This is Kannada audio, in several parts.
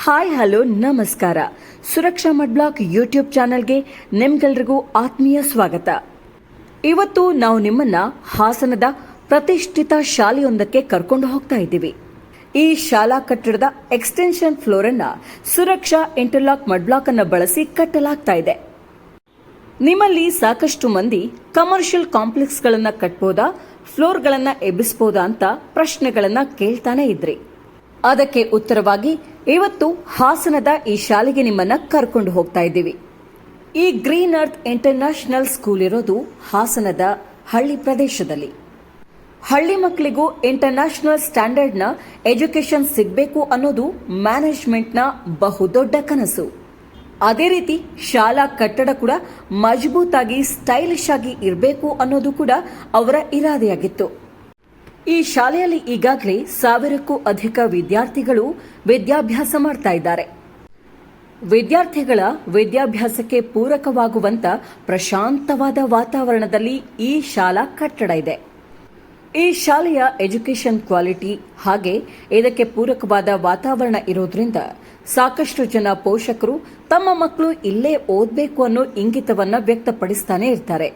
ಹಾಯ್, ಹಲೋ, ನಮಸ್ಕಾರ. ಸುರಕ್ಷಾ ಮಡ್ ಬ್ಲಾಕ್ ಯೂಟ್ಯೂಬ್ ಚಾನೆಲ್ಗೆ ನಿಮ್ಗೆಲ್ರಿಗೂ ಆತ್ಮೀಯ ಸ್ವಾಗತ. ಇವತ್ತು ನಾವು ನಿಮ್ಮನ್ನ ಹಾಸನದ ಪ್ರತಿಷ್ಠಿತ ಶಾಲೆಯೊಂದಕ್ಕೆ ಕರ್ಕೊಂಡು ಹೋಗ್ತಾ ಇದ್ದೀವಿ. ಈ ಶಾಲಾ ಕಟ್ಟಡದ ಎಕ್ಸ್ಟೆನ್ಷನ್ ಫ್ಲೋರ್ ಅನ್ನ ಸುರಕ್ಷಾ ಇಂಟರ್ಲಾಕ್ ಮಡ್ ಬ್ಲಾಕ್ ಅನ್ನು ಬಳಸಿ ಕಟ್ಟಲಾಗ್ತಾ ಇದೆ. ನಿಮ್ಮಲ್ಲಿ ಸಾಕಷ್ಟು ಮಂದಿ ಕಮರ್ಷಿಯಲ್ ಕಾಂಪ್ಲೆಕ್ಸ್ಗಳನ್ನು ಕಟ್ಬೋದಾ, ಫ್ಲೋರ್ಗಳನ್ನು ಎಬ್ಬಿಸ್ಬೋದಾ ಅಂತ ಪ್ರಶ್ನೆಗಳನ್ನು ಕೇಳ್ತಾನೆ ಇದ್ರಿ. ಅದಕ್ಕೆ ಉತ್ತರವಾಗಿ, ಇವತ್ತು ಹಾಸನದ ಈ ಶಾಲೆಗೆ ನಿಮ್ಮನ್ನ ಕರ್ಕೊಂಡು ಹೋಗ್ತಾ ಇದ್ದೀವಿ. ಈ ಗ್ರೀನ್ ಅರ್ಥ್ ಇಂಟರ್ನ್ಯಾಷನಲ್ ಸ್ಕೂಲ್ ಇರೋದು ಹಾಸನದ ಹಳ್ಳಿ ಪ್ರದೇಶದಲ್ಲಿ. ಹಳ್ಳಿ ಮಕ್ಕಳಿಗೂ ಇಂಟರ್ನ್ಯಾಷನಲ್ ಸ್ಟ್ಯಾಂಡರ್ಡ್ನ ಎಜುಕೇಶನ್ ಸಿಗಬೇಕು ಅನ್ನೋದು ಮ್ಯಾನೇಜ್ಮೆಂಟ್ನ ಬಹುದೊಡ್ಡ ಕನಸು. ಅದೇ ರೀತಿ ಶಾಲಾ ಕಟ್ಟಡ ಕೂಡ ಮಜಬೂತಾಗಿ ಸ್ಟೈಲಿಶ್ ಆಗಿ ಇರಬೇಕು ಅನ್ನೋದು ಕೂಡ ಅವರ ಇರಾದೆಯಾಗಿತ್ತು. ಈ ಶಾಲೆಯಲ್ಲಿ ಈಗಾಗಲೇ ಸಾವಿರಕ್ಕೂ ಅಧಿಕ ವಿದ್ಯಾರ್ಥಿಗಳು ವಿದ್ಯಾಭ್ಯಾಸ ಮಾಡ್ತಾ ಇದ್ದಾರೆ. ವಿದ್ಯಾರ್ಥಿಗಳ ವಿದ್ಯಾಭ್ಯಾಸಕ್ಕೆ ಪೂರಕವಾಗುವಂತ ಪ್ರಶಾಂತವಾದ ವಾತಾವರಣದಲ್ಲಿ ಈ ಶಾಲಾ ಕಟ್ಟಡ ಇದೆ. ಈ ಶಾಲೆಯ ಎಜುಕೇಷನ್ ಕ್ವಾಲಿಟಿ ಹಾಗೆ ಇದಕ್ಕೆ ಪೂರಕವಾದ ವಾತಾವರಣ ಇರೋದ್ರಿಂದ ಸಾಕಷ್ಟು ಜನ ಪೋಷಕರು ತಮ್ಮ ಮಕ್ಕಳು ಇಲ್ಲೇ ಓದಬೇಕು ಅನ್ನೋ ಇಂಗಿತವನ್ನು ವ್ಯಕ್ತಪಡಿಸ್ತಾನೆ ಇರ್ತಾರೆ.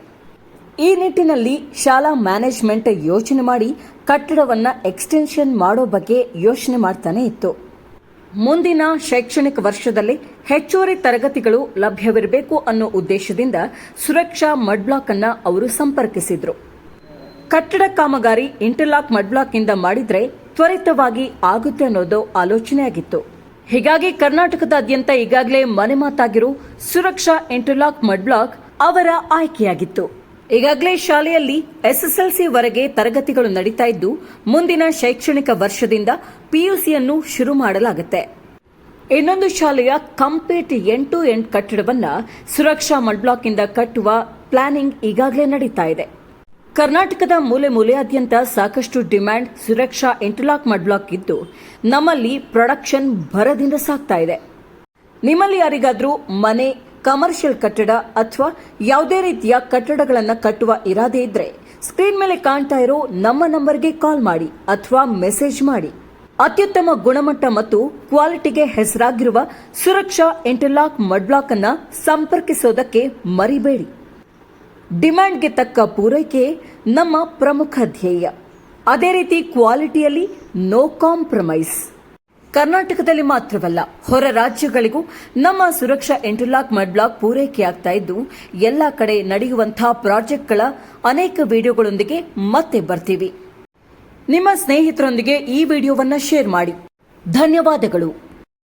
ಈ ನಿಟ್ಟಿನಲ್ಲಿ ಶಾಲಾ ಮ್ಯಾನೇಜ್ಮೆಂಟ್ ಯೋಚನೆ ಮಾಡಿ ಕಟ್ಟಡವನ್ನು ಎಕ್ಸ್ಟೆನ್ಷನ್ ಮಾಡೋ ಬಗ್ಗೆ ಯೋಚನೆ ಮಾಡ್ತಾನೆ ಇತ್ತು. ಮುಂದಿನ ಶೈಕ್ಷಣಿಕ ವರ್ಷದಲ್ಲಿ ಹೆಚ್ಚುವರಿ ತರಗತಿಗಳು ಲಭ್ಯವಿರಬೇಕು ಅನ್ನೋ ಉದ್ದೇಶದಿಂದ ಸುರಕ್ಷಾ ಮಡ್ ಬ್ಲಾಕ್ ಅನ್ನ ಅವರು ಸಂಪರ್ಕಿಸಿದ್ರು. ಕಟ್ಟಡ ಕಾಮಗಾರಿ ಇಂಟರ್ಲಾಕ್ ಮಡ್ ಬ್ಲಾಕ್ ಇಂದ ಮಾಡಿದ್ರೆ ತ್ವರಿತವಾಗಿ ಆಗುತ್ತೆ ಅನ್ನೋದು ಆಲೋಚನೆಯಾಗಿತ್ತು. ಹೀಗಾಗಿ ಕರ್ನಾಟಕದಾದ್ಯಂತ ಈಗಾಗಲೇ ಮನೆ ಮಾತಾಗಿರೋ ಸುರಕ್ಷಾ ಇಂಟರ್ಲಾಕ್ ಮಡ್ಬ್ಲಾಕ್ ಅವರ ಆಯ್ಕೆಯಾಗಿತ್ತು. ಈಗಾಗಲೇ ಶಾಲೆಯಲ್ಲಿ ಎಸ್ಎಸ್ಎಲ್ಸಿ ವರೆಗೆ ತರಗತಿಗಳು ನಡೀತಾ ಇದ್ದು, ಮುಂದಿನ ಶೈಕ್ಷಣಿಕ ವರ್ಷದಿಂದ ಪಿಯುಸಿಯನ್ನು ಶುರು ಮಾಡಲಾಗುತ್ತೆ. ಇನ್ನೊಂದು ಶಾಲೆಯ ಕಂಪ್ಲೀಟ್ ಎಂಟು ಎಂಟ್ ಕಟ್ಟಡವನ್ನು ಸುರಕ್ಷಾ ಮಡ್ ಬ್ಲಾಕ್ ಇಂದ ಕಟ್ಟುವ ಪ್ಲಾನಿಂಗ್ ಈಗಾಗಲೇ ನಡೀತಾ ಇದೆ. ಕರ್ನಾಟಕದ ಮೂಲೆ ಮೂಲೆಯಾದ್ಯಂತ ಸಾಕಷ್ಟು demand Suraksha interlock mud block ಇದ್ದು, ನಮ್ಮಲ್ಲಿ ಪ್ರೊಡಕ್ಷನ್ ಭರದಿಂದ ಸಾಗ್ತಾ ಇದೆ. ನಿಮ್ಮಲ್ಲಿ ಯಾರಿಗಾದರೂ ಮನೆ ಕಮರ್ಷಿಯಲ್ ಕಟ್ಟಡ ಅಥವಾ ಯಾವುದೇ ರೀತಿಯ ಕಟ್ಟಡಗಳನ್ನು ಕಟ್ಟುವ ಇರಾದೆ ಇದ್ರೆ ಸ್ಕ್ರೀನ್ ಮೇಲೆ ಕಾಣ್ತಾ ಇರೋ ನಮ್ಮ ನಂಬರ್ಗೆ ಕಾಲ್ ಮಾಡಿ ಅಥವಾ ಮೆಸೇಜ್ ಮಾಡಿ. ಅತ್ಯುತ್ತಮ ಗುಣಮಟ್ಟ ಮತ್ತು ಕ್ವಾಲಿಟಿಗೆ ಹೆಸರಾಗಿರುವ ಸುರಕ್ಷಾ ಇಂಟರ್ಲಾಕ್ ಮಡ್ ಬ್ಲಾಕ್ ಅನ್ನ ಸಂಪರ್ಕಿಸೋದಕ್ಕೆ ಮರಿಬೇಡಿ. ಡಿಮ್ಯಾಂಡ್ಗೆ ತಕ್ಕ ಪೂರೈಕೆ ನಮ್ಮ ಪ್ರಮುಖ ಧ್ಯೇಯ. ಅದೇ ರೀತಿ ಕ್ವಾಲಿಟಿಯಲ್ಲಿ ನೋ ಕಾಂಪ್ರಮೈಸ್. ಕರ್ನಾಟಕದಲ್ಲಿ ಮಾತ್ರವಲ್ಲ, ಹೊರ ರಾಜ್ಯಗಳಿಗೂ ನಮ್ಮ ಸುರಕ್ಷಾ ಇಂಟರ್ಲಾಕ್ ಮಡ್ ಬ್ಲಾಕ್ ಪೂರೈಕೆಯಾಗ್ತಾ ಇದ್ದು, ಎಲ್ಲ ಕಡೆ ನಡೆಯುವಂತಹ ಪ್ರಾಜೆಕ್ಟ್ಗಳ ಅನೇಕ ವಿಡಿಯೋಗಳೊಂದಿಗೆ ಮತ್ತೆ ಬರ್ತೀವಿ. ನಿಮ್ಮ ಸ್ನೇಹಿತರೊಂದಿಗೆ ಈ ವಿಡಿಯೋವನ್ನು ಶೇರ್ ಮಾಡಿ. ಧನ್ಯವಾದಗಳು.